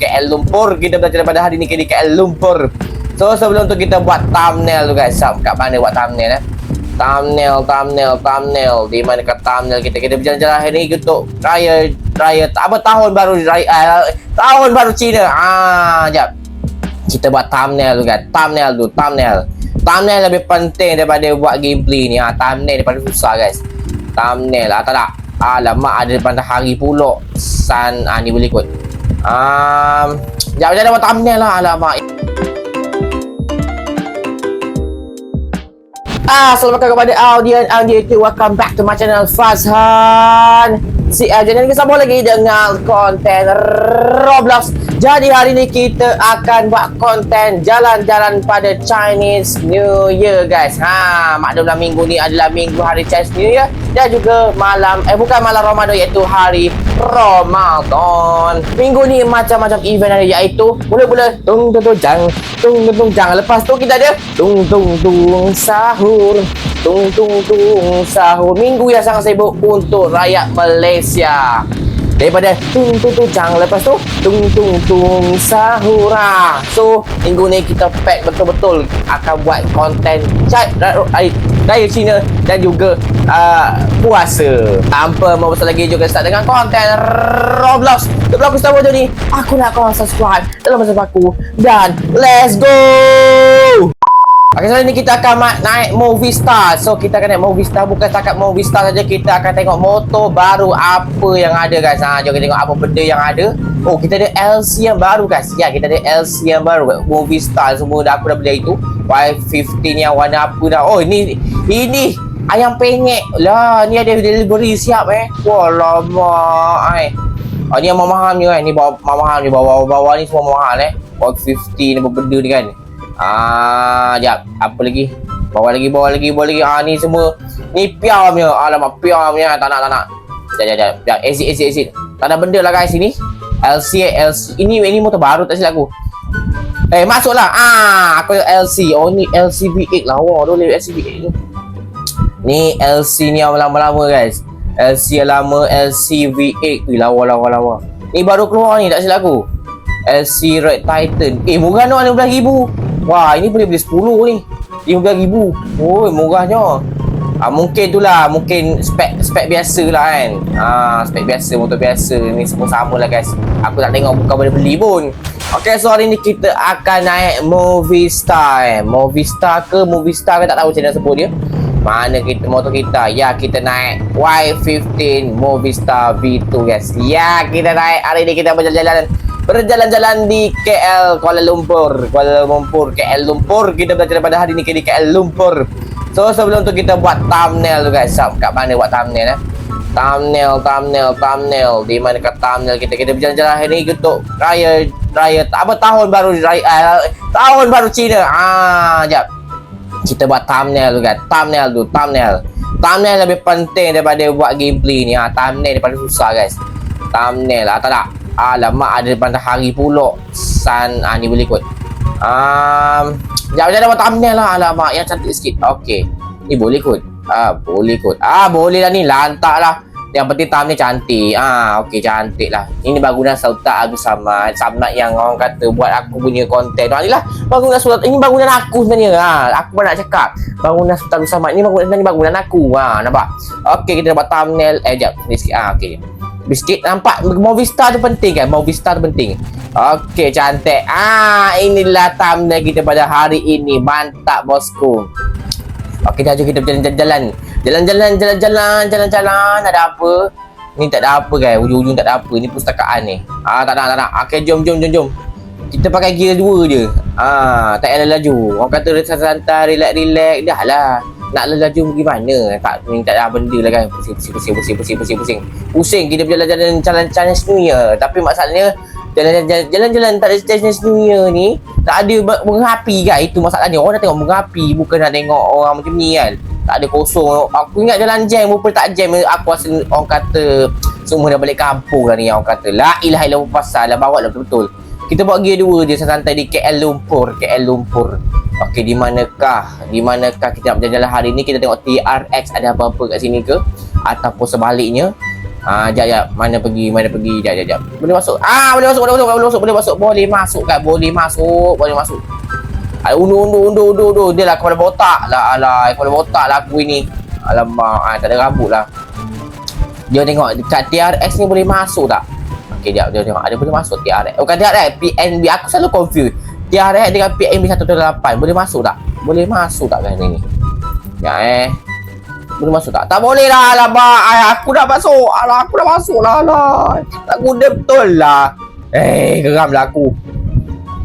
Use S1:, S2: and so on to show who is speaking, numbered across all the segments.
S1: KL Lumpur. Kita belajar pada hari ni di KL Lumpur. So sebelum tu kita buat thumbnail tu guys. Sab, Kat mana buat thumbnail eh? Thumbnail, thumbnail, thumbnail. Di mana kat thumbnail kita? Kita berjalan-jalan hari ni untuk Raya, raya Apa tahun baru raya, uh, Tahun baru Cina. Ah, jap. Kita buat thumbnail tu guys. Thumbnail tu, thumbnail. Thumbnail lebih penting daripada buat gameplay ni. Ha, Thumbnail daripada susah guys. Thumbnail lah, tak tak. Alamak ada depan hari pula Sun ah, ni boleh ikut um, Sekejap macam mana thumbnail lah Alamak Ah, selamat datang kepada audiens audiens itu welcome back to my channel Fazhan. Si uh, jadi kita sambung lagi dengan konten Roblox. Jadi hari ni kita akan buat konten jalan-jalan pada Chinese New Year guys. Ha, maklumlah minggu ni adalah minggu hari Chinese New Year dan juga malam eh bukan malam Ramadan iaitu hari Ramadan. Minggu ni macam-macam event ada iaitu mula-mula tung tung tung jang tung tung tung jang. Lepas tu kita ada tung tung tung sahur. Tung tung tung sahur. Minggu yang sangat sibuk untuk rakyat Malaysia. Daripada tung tung tung jang lepas tu tung tung tung sahur. Ah. So minggu ni kita pack betul-betul akan buat konten chat raya Cina dan juga uh, puasa. Tanpa mau besar lagi juga start dengan konten Roblox. Sebelum aku start video ni, aku nak kau subscribe dalam masa aku dan let's go. Okay, so ni kita akan naik Movie Star. So, kita akan naik Movie Star. Bukan setakat Movie Star saja. Kita akan tengok motor baru apa yang ada, guys. Ha, jom kita tengok apa benda yang ada. Oh, kita ada LC yang baru, guys. Ya, kita ada LC yang baru. Movie Star semua dah aku dah beli itu. Y15 yang warna apa dah. Oh, ini ini ayam penyek. Lah, ni ada delivery siap eh. Walamak, ai. Oh, ni yang mahal ni kan. Ni bawa mahal ni. Bawah-bawah ni semua mahal eh. Y15 ni apa benda ni kan. Ah, jap. Apa lagi? Bawa lagi, bawa lagi, bawa lagi. Ah, ni semua. Ni piam punya. Alamak, piam punya. Tak nak, tak nak. Jap, jap, jap. jap. Exit, exit, exit. Tak ada benda lah guys sini. LC, LC. Ini, ini motor baru tak silap aku. Eh, masuklah. Ah, aku LC. Oh, ni LC V8 lah. Wah, wow, boleh LC V8 tu. Ni LC ni yang lama-lama guys. LC yang lama, LC V8. Ui, lawa, lawa, lawa. Ni baru keluar ni, tak silap aku. LC Red Titan. Eh, murah no, RM15,000. Wah, ini boleh beli 10 ni. RM15,000. Oh, murahnya. Ah, mungkin itulah, mungkin spek spek biasa lah kan. Ah, spek biasa, motor biasa. Ni semua sama lah guys. Aku tak tengok bukan boleh beli pun. Okay, so hari ni kita akan naik Movie Star eh. Movie Star ke Movie Star ke tak tahu macam mana sebut dia. Mana kita motor kita? Ya, kita naik Y15 Movie Star V2 guys. Ya, kita naik. Hari ni kita berjalan-jalan berjalan-jalan di KL Kuala Lumpur. Kuala Lumpur KL Lumpur. Kita belajar pada hari ni di KL Lumpur. So sebelum tu kita buat thumbnail tu guys. Sab, kat mana buat thumbnail eh? Thumbnail thumbnail thumbnail. Di mana kat thumbnail kita? Kita berjalan-jalan hari ni untuk raya raya apa tahun baru raya uh, tahun baru Cina. Ah jap. Kita buat thumbnail tu guys. Thumbnail tu thumbnail. Thumbnail lebih penting daripada buat gameplay ni. Ha. thumbnail daripada susah guys. Thumbnail lah tak tak Alamak ada depan hari pula. Sun ah, ni boleh ikut. Um, Sekejap macam mana thumbnail lah. Alamak yang cantik sikit. Okay Ni boleh ikut. Ah, Boleh ikut. Ah boleh lah ni. Lantak lah. Yang penting thumbnail cantik. Ah, Okay cantik lah. Ini bangunan Sultan Abdul Samad Samad yang orang kata Buat aku punya konten ah, Ni lah Bangunan Sultan Ini bangunan aku sebenarnya. Ah, Aku pun nak cakap. Bangunan Sultan Abdul Samad Ni bangunan bangunan aku. Ah, Nampak? Okay kita buat thumbnail. Eh sekejap Ni sikit. Ah, Okay Biskit nampak Movie Star tu penting kan? Movie Star tu penting. Okey cantik. Ah inilah thumbnail kita pada hari ini. Mantap bosku. Okey dah jom kita berjalan-jalan Jalan-jalan jalan-jalan jalan-jalan Ada apa? Ni tak ada apa guys. Ujung-ujung tak ada apa. Ni pustakaan ni. Ah tak nak tak nak Okey jom jom jom jom. Kita pakai gear dua je. Ah tak payah laju. Orang kata santai-santai Relax-relax Dah lah nak lelaju pergi mana? Tak minta dah benda lah kan. Pusing pusing pusing pusing pusing pusing pusing. Pusing kita berjalan jalan jalan jalan jalan tapi masalahnya jalan jalan jalan jalan tak ada jalan jalan ni tak ada bunga api kan? Itu masalahnya. Orang dah tengok bunga api bukan nak tengok orang macam ni kan. Tak ada kosong. Aku ingat jalan jam rupa tak jam aku rasa orang kata semua dah balik kampung lah ni orang kata la ilah ilah pasal lah bawa lah betul-betul. Kita buat gear 2 je santai di KL Lumpur KL Lumpur. Okey, di manakah? Di manakah kita nak berjalan-jalan hari ni? Kita tengok TRX ada apa-apa kat sini ke? Ataupun sebaliknya. Ah, jap jap. Mana pergi? Mana pergi? Jap jap jap. Boleh masuk. Ah, boleh masuk, boleh masuk, boleh masuk, boleh masuk. Boleh masuk kan? Boleh masuk, boleh masuk. Ah, undur, undur, undur, undur, undur. Dia lah kepala botak lah. Alah, kepala botak lah aku ini. Alamak, ah, tak ada rambut lah. Dia tengok dekat TRX ni boleh masuk tak? Okey, jap. Dia tengok ada boleh masuk TRX. Bukan TRX, PNB. Aku selalu confused. TRX dengan PNB 128. Boleh masuk tak? Boleh masuk tak kan ni? Ya eh. Boleh masuk tak? Tak boleh lah Alamak Ay, Aku dah masuk Alah aku dah masuk lah Alah Aku dah betul lah Eh geram lah aku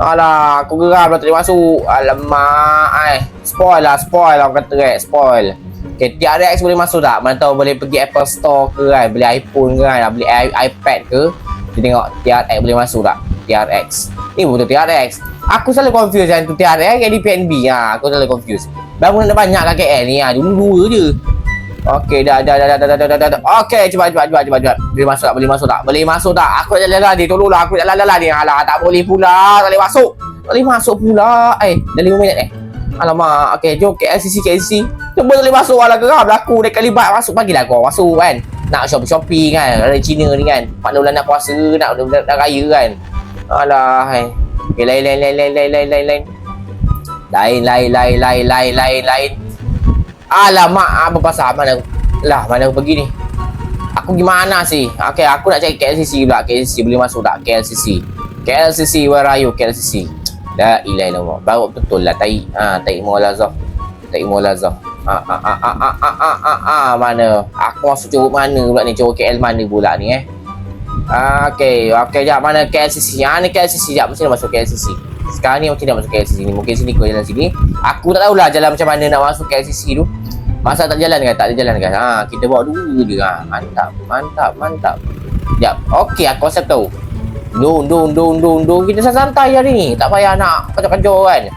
S1: Alah aku geram lah tak boleh masuk Alamak Ay. Spoil lah Spoil lah orang kata kan Spoil Okay, TRX boleh masuk tak? Mana tahu boleh pergi Apple Store ke kan Beli iPhone ke kan Beli i- iPad ke Kita tengok TRX boleh masuk tak? TRX Ni betul TRX Aku selalu confuse yang tu TRX yang di PNB ha, Aku selalu confuse Bangunan dah banyak kat KL ni ha. Dulu dua je Okey, dah dah dah dah dah dah dah dah. dah. Okey, cepat cepat cepat cepat cepat. Boleh masuk tak? Boleh masuk tak? Boleh masuk tak? Aku nak jalan ni. Tolonglah aku nak jalan ni. Alah, tak boleh pula. Tak boleh masuk. Tak boleh masuk pula. Eh, dah 5 minit eh. Alamak. Okey, jom KLCC KLCC. Cuba tak boleh masuk lah geram aku dah kalibat masuk bagilah kau masuk kan. Nak shopping-shopping kan. Ada Cina ni kan. Bulan nak puasa, nak nak, nak, nak raya kan. Alah, hai. Okey, lain lain lain lain lain lain lain lain. Lain lain lain lain lain lain lain. Alamak, apa pasal mana? Lah, mana aku pergi ni? Aku gimana sih? Okey, aku nak cari KLCC pula. KLCC boleh masuk tak? KLCC. KLCC, where are you? KLCC. La ilaha illallah. Baru betul lah tai. Ha, tai Maulazah. Tai Maulazah. Ah ah ah ah ah ah ah ah ah mana? Aku masuk curug mana pula ni? Curug KL mana pula ni eh? Ah, okey, okey jap mana KLCC? Ah ni KLCC jap mesti nak masuk KLCC. Sekarang ni mesti nak masuk KLCC ni. Mungkin sini kau jalan sini. Aku tak tahulah jalan macam mana nak masuk KLCC tu. Masa tak jalan kan? Tak ada jalan kan? Ha, kita bawa dulu je ha. Mantap, mantap, mantap. Jap. Okey, aku rasa tahu. Dun, dun, dun, dun, dun. Kita santai hari ni. Tak payah nak kacau-kacau kan.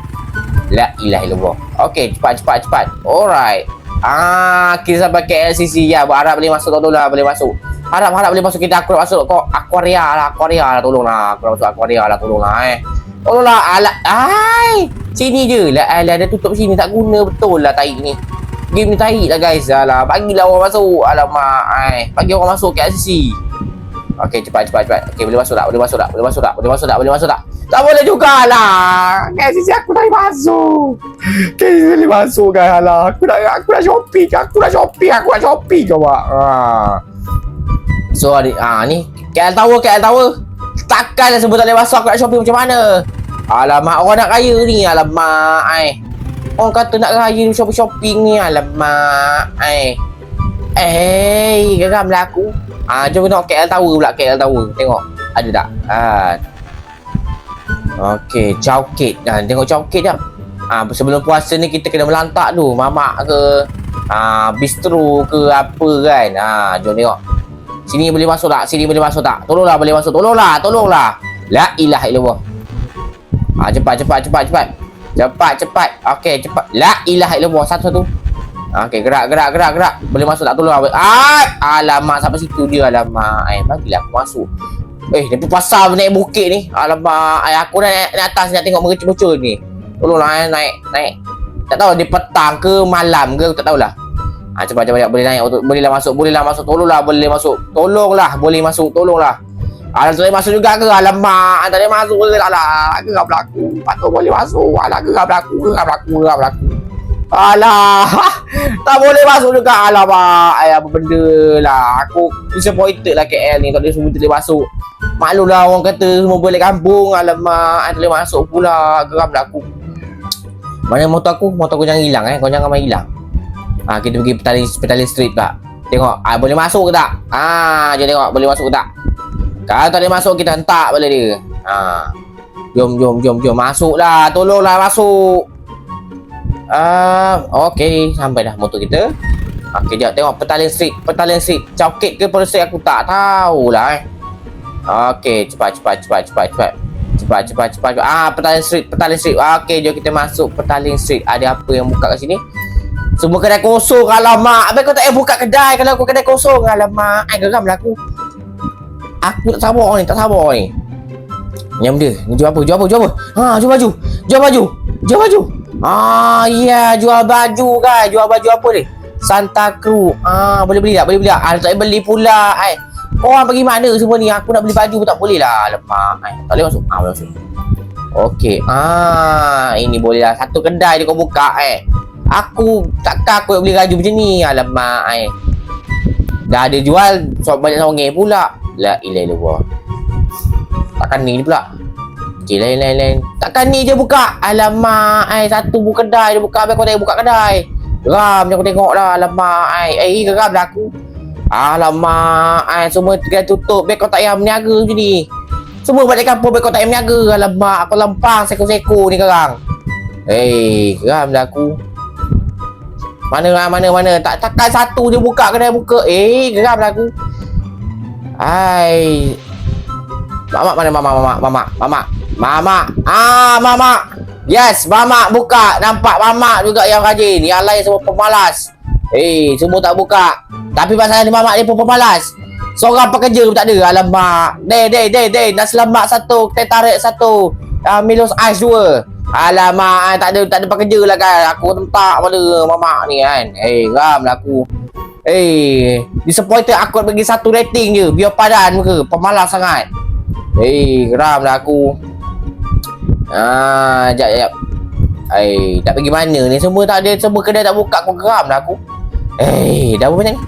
S1: La ilaha illallah. Okey, cepat, cepat, cepat. Alright. Ah, kita sampai KLCC ya. Harap boleh masuk tolong lah, boleh masuk. Harap harap boleh masuk kita aku nak masuk kau aquaria lah, aquaria lah tolonglah. Aku nak masuk aquaria lah tolonglah eh. Tolonglah alat. Ai, sini je. La alah dia tutup sini tak guna. Betul lah tai ni. Game ni tahi lah guys. Alah Bagilah orang masuk. Alamak ai. Bagi orang masuk KLCC Okey cepat cepat cepat. Okey boleh masuk tak? Boleh masuk tak? Boleh masuk tak? Boleh masuk tak? Boleh masuk tak? Tak boleh jugalah. KLCC aku tak masuk. KLCC boleh masuk kan Alah Aku nak Aku nak shopping. Aku nak shopping Aku nak shopping coba. Ha. So adik ha, ni KL Tower KL Tower. Takkanlah sebut tak boleh masuk Aku nak shopping macam mana? Alamak orang nak kaya ni Alamak ai. Orang kata nak raya shopping-shopping ni Alamak Ai. Eh Geram lah aku. Ah, Jom tengok KL Tower pula KL Tower. Tengok Ada tak? Ah. Okay Chowkit. Ah, Tengok Chowkit jap. Ah, Sebelum puasa ni kita kena melantak tu Mamak ke ah, Bistro ke apa kan? Ah, Jom tengok Sini boleh masuk tak? Sini boleh masuk tak? Tolonglah boleh masuk. Tolonglah Tolonglah. La ilaha illallah. Ah, Cepat cepat cepat cepat. Cepat cepat. Okey cepat. La ilaha illallah. Satu satu. Okey gerak gerak gerak gerak. Boleh masuk tak? Tolong Ah Alamak sampai situ dia. Alamak Eh bagilah aku masuk. Eh dia pasar naik bukit ni. Alamak eh, Aku nak naik, naik atas nak tengok mercup-mercup ni. Tolonglah eh, naik naik. Tak tahu dia petang ke malam ke aku tak tahulah Ah cepat cepat cepat boleh naik bolehlah masuk bolehlah masuk tolonglah boleh masuk. Tolonglah boleh masuk tolonglah. Alah tak boleh masuk juga ke? Alamak tak boleh masuk ke? Alah geram aku patut boleh masuk. Alah geram aku geram aku geram aku Alah Tak boleh masuk juga. Alamak Ay, Apa benda lah. Aku disappointed lah KL ni Tak boleh semua tak boleh masuk. Maklum lah orang kata Semua boleh kampung. Alamak Tak boleh masuk pula. Geram lah aku Mana motor aku? Motor aku jangan hilang eh. Kau jangan main hilang Ah Kita pergi Petaling, Petaling Street pula Tengok ah, Boleh masuk ke tak Ah, Jom tengok Boleh masuk ke tak Kalau tak boleh masuk Kita hentak balik dia Ah, Jom jom jom jom Masuklah Tolonglah masuk Ah, okey, sampai dah motor kita. Okey, jap tengok Petaling Street, Petaling Street. Cokit ke Street aku tak tahulah eh. Okey, cepat cepat cepat cepat cepat. Cepat cepat cepat. Ah, Petaling Street, Petaling Street. Okey, jom kita masuk Petaling Street. Ada apa yang buka kat sini? Semua kedai kosong alamak. Habis kau tak payah buka kedai kalau aku kedai kosong alamak. Ai geram lah aku. Aku tak sabar ni, tak sabar ni. Nyam dia. Ni jual apa? Jual apa? Jual apa? Ha, jual baju. Jual baju. Jual baju. Ah, ya, jual baju kan. Jual baju apa ni? Santa Cruz. Ah, boleh beli tak? Boleh beli tak? Ah, tak beli pula. Ai. Korang pergi mana semua ni? Aku nak beli baju pun tak boleh lah. Lemak. Ay, tak boleh masuk. Ah, boleh masuk. Okey. Ah, ini boleh lah. Satu kedai dia kau buka eh. Aku takkan aku nak beli baju macam ni. Alamak. Eh. Dah ada jual. So, banyak songeh pula. La ilaha illallah. Takkan ni pula. Okey, lain, lain, lain. Takkan ni je buka. Alamak. Eh, satu buka kedai. Dia buka. Habis kau tengok buka kedai. Geram je aku tengok dah. Alamak. Eh, eh geram dah aku. Alamak. Eh, semua tinggal tutup. Biar kau tak payah berniaga macam ni. Semua balik kampung biar kau tak payah berniaga. Alamak. Aku lempang seko-seko ni sekarang. Eh, geram dah aku. Mana lah, mana, mana. Tak, takkan satu je buka kedai buka. Eh, geram dah aku. Hai. Mamak mana mama mama mama mama mama ah mama yes mama buka. Nampak mama juga yang rajin. Yang lain semua pemalas. Eh semua tak buka. Tapi pasal ni mama dia pun pemalas. Seorang pekerja pun tak ada. Alamak. Deh deh deh deh nasi lemak satu teh tarik satu. Uh, Milos ais dua alamak eh, tak ada tak ada pekerja lah kan. Aku tentak pada mama ni kan. Eh geram lah aku. Eh, disappointed aku bagi satu rating je. Biar padan muka, pemalas sangat. Eh, geram lah aku. Ah, jap, jap Eh, tak pergi mana ni? Semua tak ada, semua kedai tak buka Aku geram lah aku. Eh, dah berapa banyak ni?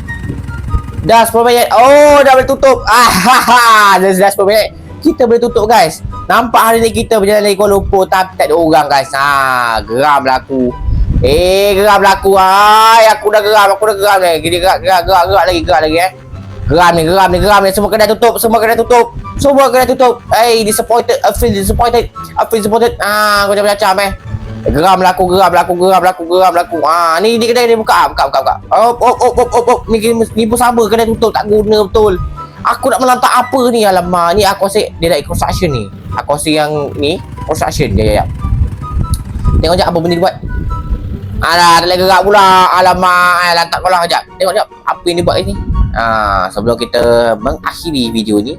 S1: Dah 10 minit. Oh, dah boleh tutup. Ah, ha, ha. Dah, dah 10 minit Kita boleh tutup guys Nampak hari ni kita berjalan dari Kuala Lumpur Tapi tak ada orang guys Ah, geram lah aku Eh, geram lah aku. Hai, aku dah geram, aku dah geram ni. Gini gerak, gerak, gerak, gerak lagi, gerak lagi eh. Geram ni, geram ni, geram ni. Semua kedai tutup, semua kedai tutup. Semua kedai tutup. Hey, disappointed. I feel disappointed. I feel disappointed. Ah, aku macam-macam eh. Geram lah aku, geram lah aku, geram lah aku, geram lah aku. Ah, ni di kedai ni buka, buka, buka, buka. Oh, oh, oh, oh, oh, oh. Ni, ni pun sama kedai tutup, tak guna betul. Aku nak melantak apa ni alamak ni aku rasa dia nak construction ni. Aku rasa yang ni construction. Ya ya ya. Tengok jap apa benda dia buat. Alah, dah lagi gerak pula. Alamak, eh, lantak kau lah sekejap. Tengok sekejap. Apa yang dia buat ni? Ha, sebelum kita mengakhiri video ni.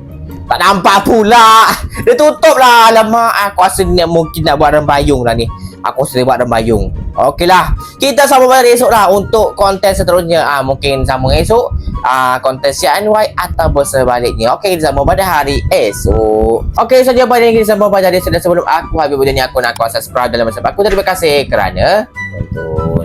S1: Tak nampak pula. Dia tutup lah. Alamak, aku rasa ni mungkin nak buat rembayung lah ni. Aku rasa buat rembayung. Okey lah. Kita sambung pada esok lah untuk konten seterusnya. Ah, mungkin sama esok. Ah, konten CNY atau sebaliknya. Okey, kita sambung pada hari esok. Okey, saja pada yang kita sambung pada hari esok. Dan sebelum aku habis video ni, aku nak kau subscribe dalam masa aku. Terima kasih kerana untuk